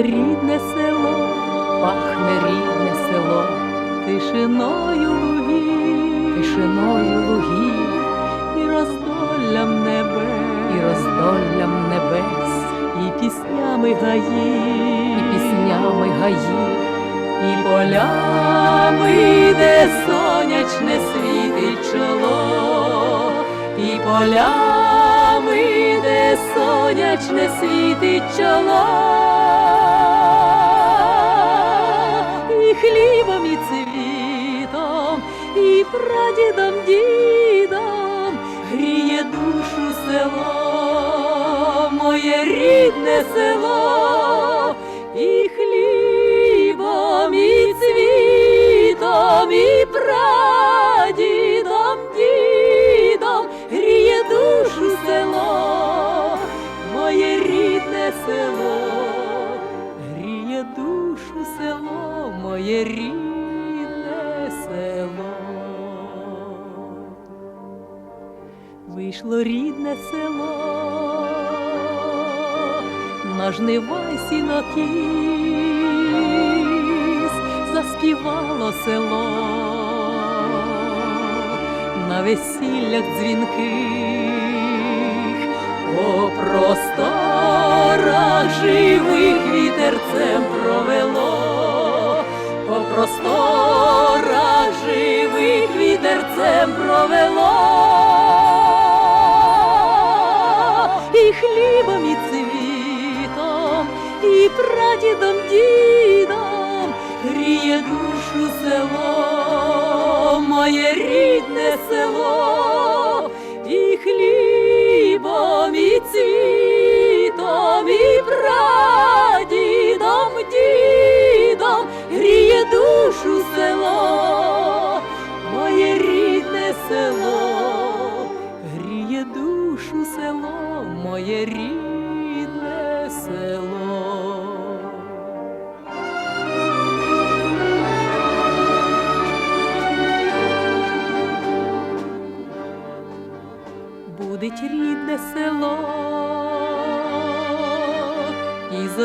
Пахне рідне село, пахне рідне село, тишиною лугів, тишиною лугів, і роздоллям небес, і роздоллям небес, і піснями гаїв, і піснями гаїв, і полями, де сонячне світить чоло, і полями, сонячне світить чоло, і хлібом, і цвітом, і прадідом, дідом гріє душу село, моє рідне село, моє рідне село. Вийшло рідне село, на жнива й сінокіс, заспівало село, на весіллях дзвінких, по просторах живих вітерцем провело, просторах живих вітерцем провело, і хлібом, і цвітом, і прадідом, дідом гріє душу село, моє рідне село,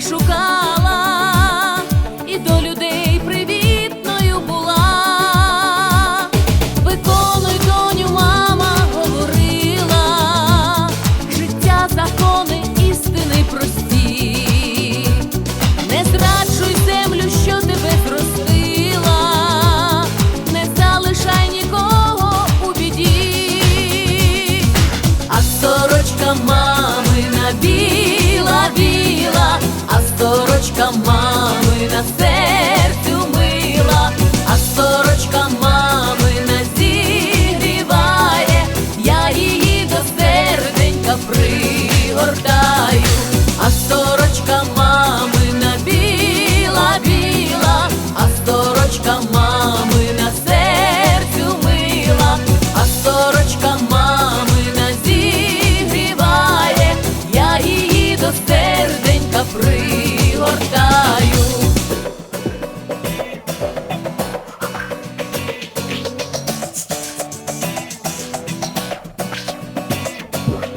шукала, і до людей привітною була. Виконуй, доню, мама говорила, життя, закони, істини прості. Не зраджуй землю, що тебе зростила, не залишай нікого у біді, а сорочка мамина біла, біла, а сорочка мами мамина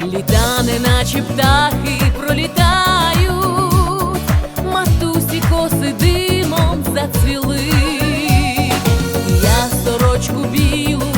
Літа, неначе птахи пролітають, матусі коси димом зацвіли, я сорочку білу